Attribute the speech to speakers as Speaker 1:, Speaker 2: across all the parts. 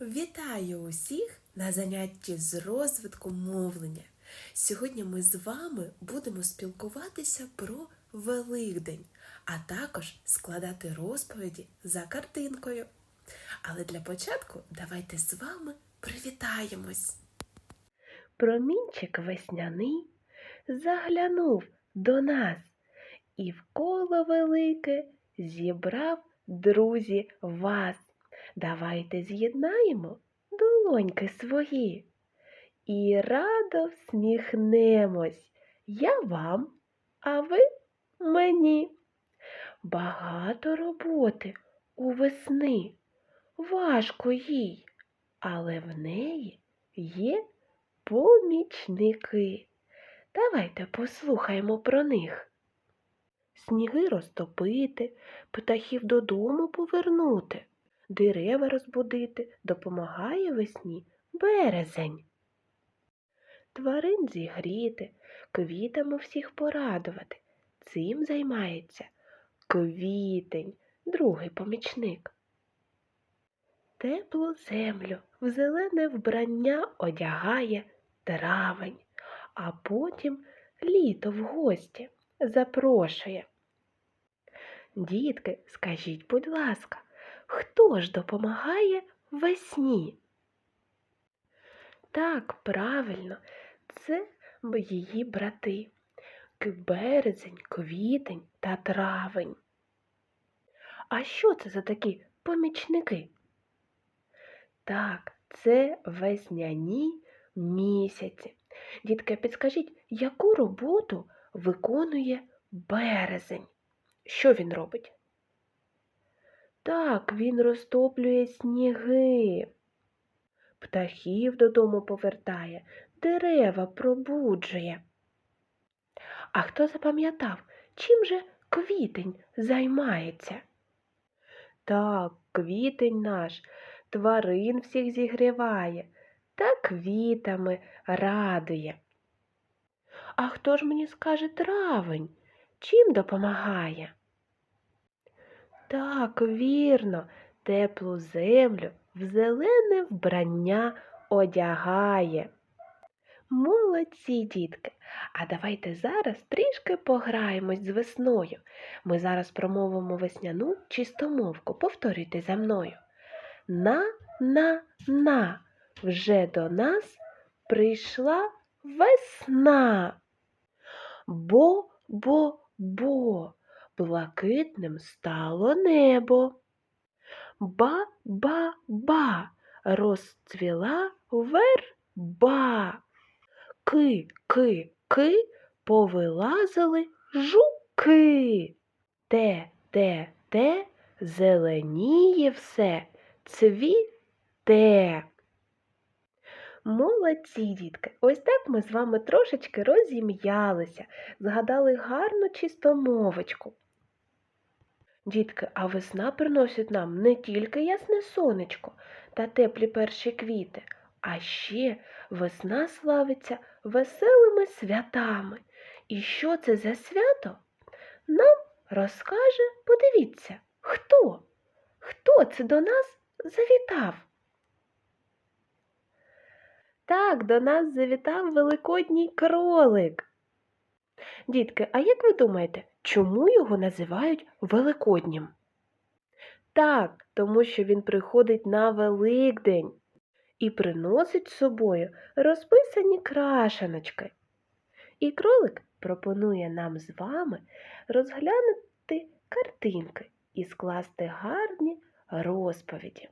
Speaker 1: Вітаю усіх на занятті з розвитку мовлення. Сьогодні ми з вами будемо спілкуватися про Великдень, а також складати розповіді за картинкою. Але для початку давайте з вами привітаємось. Промінчик весняний заглянув до нас і в коло велике зібрав друзі вас. Давайте з'єднаємо долоньки свої і радо всміхнемось. Я вам, а ви мені. Багато роботи у весни, важко їй, але в неї є помічники. Давайте послухаємо про них. Сніги розтопити, птахів додому повернути, дерева розбудити допомагає весні березень. Тварин зігріти, квітами всіх порадувати. Цим займається квітень, другий помічник. Теплу землю в зелене вбрання одягає травень, а потім літо в гості запрошує. Дітки, скажіть, будь ласка, хто ж допомагає весні? Так, правильно, це її брати. Березень, квітень та травень. А що це за такі помічники? Так, це весняні місяці. Дітки, підскажіть, яку роботу виконує березень? Що він робить? Так, він розтоплює сніги, птахів додому повертає, дерева пробуджує. А хто запам'ятав, чим же квітень займається? Так, квітень наш тварин всіх зігріває та квітами радує. А хто ж мені скаже травень? Чим допомагає? Так, вірно, теплу землю в зелене вбрання одягає. Молодці, дітки! А давайте зараз трішки пограємось з весною. Ми зараз промовимо весняну чистомовку. Повторюйте за мною. На, на, на. Вже до нас прийшла весна. Бо, бо, бо, блакитним стало небо. Ба, ба, ба, розцвіла верба. Ки, ки, ки, повилазили жуки. Те, те, те, зеленіє все, цвіте. Молодці, дітки! Ось так ми з вами трошечки розім'ялися, згадали гарну чистомовочку. Дітки, а весна приносить нам не тільки ясне сонечко та теплі перші квіти, а ще весна славиться веселими святами. І що це за свято? Нам розкаже, подивіться, хто? Хто це до нас завітав? Так, до нас завітав великодній кролик. Дітки, а як ви думаєте, чому його називають Великоднім? Так, тому що він приходить на Великдень і приносить з собою розписані крашеночки. І кролик пропонує нам з вами розглянути картинки і скласти гарні розповіді.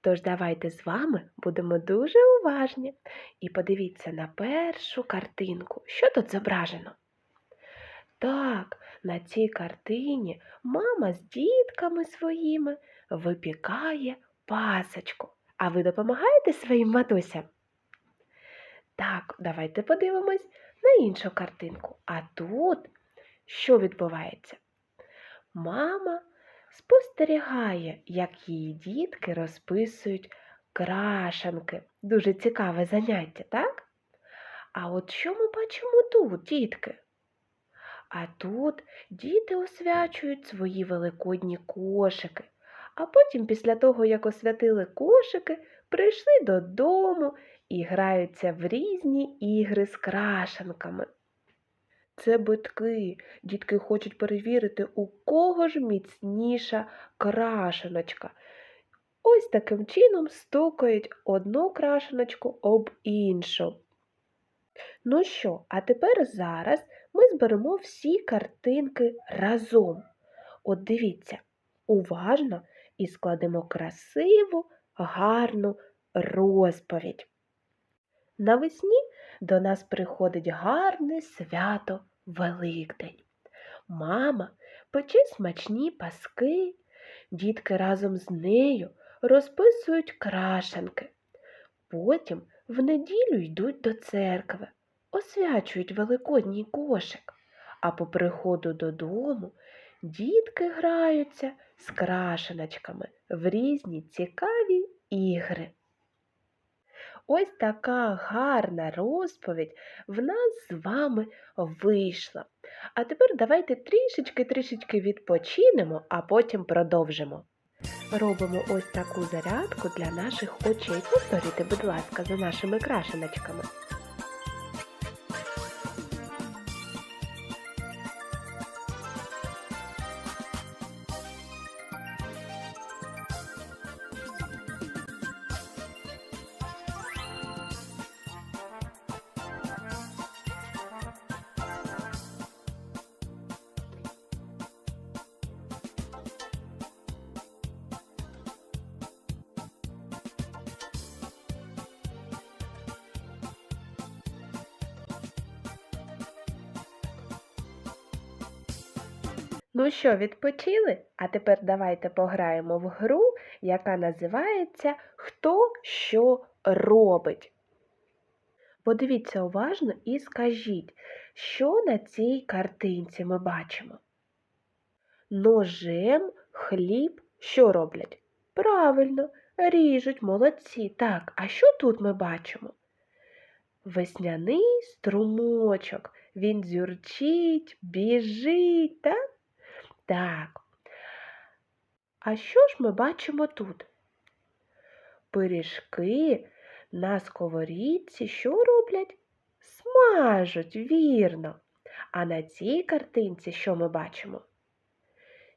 Speaker 1: Тож давайте з вами будемо дуже уважні і подивіться на першу картинку. Що тут зображено? Так, на цій картині мама з дітками своїми випікає пасочку. А ви допомагаєте своїм матусям? Так, давайте подивимось на іншу картинку. А тут що відбувається? Мама спостерігає, як її дітки розписують крашанки. Дуже цікаве заняття, так? А от що ми бачимо тут, дітки? А тут діти освячують свої великодні кошики, А потім, після того, як освятили кошики, прийшли додому і граються в різні ігри з крашенками. Це битки. Дітки хочуть перевірити, у кого ж міцніша крашеночка. Ось таким чином стукають одну крашеночку об іншу. Ну що, а тепер зараз ми зберемо всі картинки разом. От дивіться, уважно і складемо красиву, гарну розповідь. Навесні до нас приходить гарне свято Великдень. Мама пече смачні паски, дітки разом з нею розписують крашенки. Потім в неділю йдуть до церкви, освячують великодній кошик, а по приходу додому дітки граються з крашеночками в різні цікаві ігри. Ось така гарна розповідь в нас з вами вийшла. А тепер давайте трішечки-трішечки відпочинемо, а потім продовжимо. Робимо ось таку зарядку для наших очей. Повторюйте, будь ласка, за нашими крашеночками. Ну що, відпочили? А тепер давайте пограємо в гру, яка називається Хто що робить. Подивіться уважно і скажіть, що на цій картинці ми бачимо. Ножем хліб що роблять? Правильно, ріжуть молодці. Так, а що тут ми бачимо? Весняний струмочок. Він дзюрчить, біжить, так? Так. А що ж ми бачимо тут? Пиріжки на сковорідці що роблять? Смажуть, вірно. А на цій картинці що ми бачимо?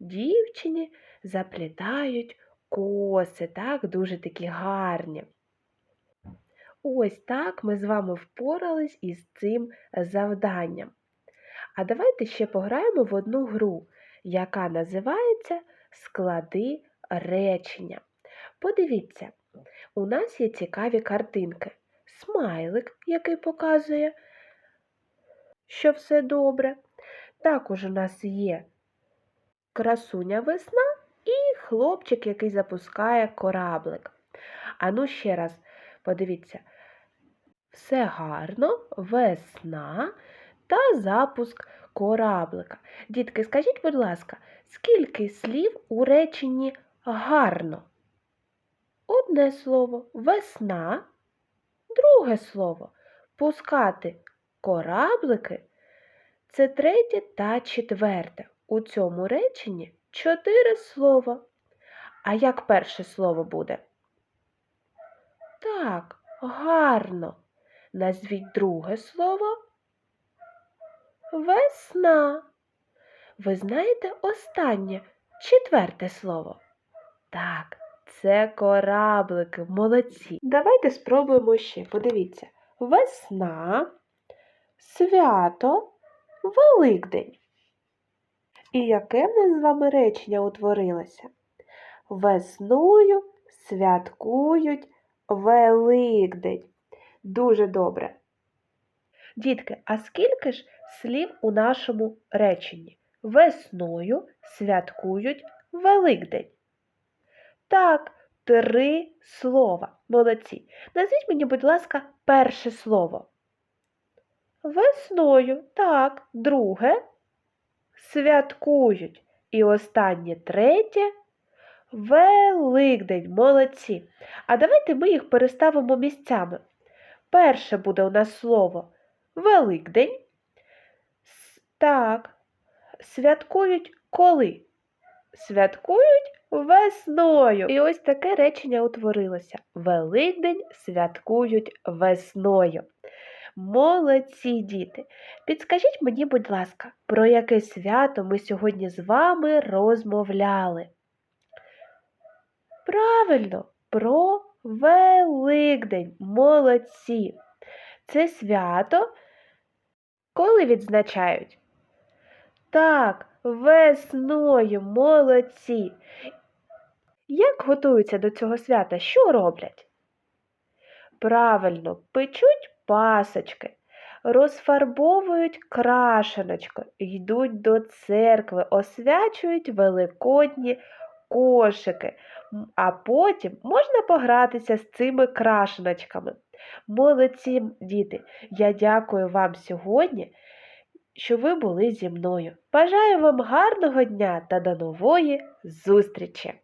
Speaker 1: Дівчині заплітають коси, так, дуже такі гарні. Ось так ми з вами впорались із цим завданням. А давайте ще пограємо в одну гру, яка називається Склади речення. Подивіться, у нас є цікаві картинки. Смайлик, який показує, що все добре. Також у нас є красуня весна і хлопчик, який запускає кораблик. А ну ще раз подивіться, все гарно, весна та запуск кораблика. Дітки, скажіть, будь ласка, скільки слів у реченні гарно? Одне слово весна, друге слово пускати кораблики. Це третє та четверте. У цьому реченні чотири слова. А як перше слово буде? Так, гарно. Назвіть друге слово. Весна. Ви знаєте останнє, четверте слово? Так, це кораблики, молодці. Давайте спробуємо ще. Подивіться. Весна, свято, Великдень. І яке в нас з вами речення утворилося? Весною святкують Великдень. Дуже добре. Дітки, а скільки ж слів у нашому реченні? Весною святкують Великдень. Так, три слова. Молодці. Назвіть мені, будь ласка, перше слово. Весною, так, друге. Святкують. І останнє третє. Великдень, молодці. А давайте ми їх переставимо місцями. Перше буде у нас слово Великдень. Так, святкують коли? Святкують Весною. І ось таке речення утворилося. Великдень святкують весною. Молодці діти! Підскажіть мені, будь ласка, про яке свято ми сьогодні з вами розмовляли? Правильно, про Великдень. Молодці! Це свято коли відзначають? Так, весною, молодці. Як готуються до цього свята? Що роблять? Правильно, печуть пасочки, розфарбовують крашеночко, йдуть до церкви, освячують великодні кошики, а потім можна погратися з цими крашеночками. Молодці, діти! Я дякую вам сьогодні, що ви були зі мною. Бажаю вам гарного дня та до нової зустрічі!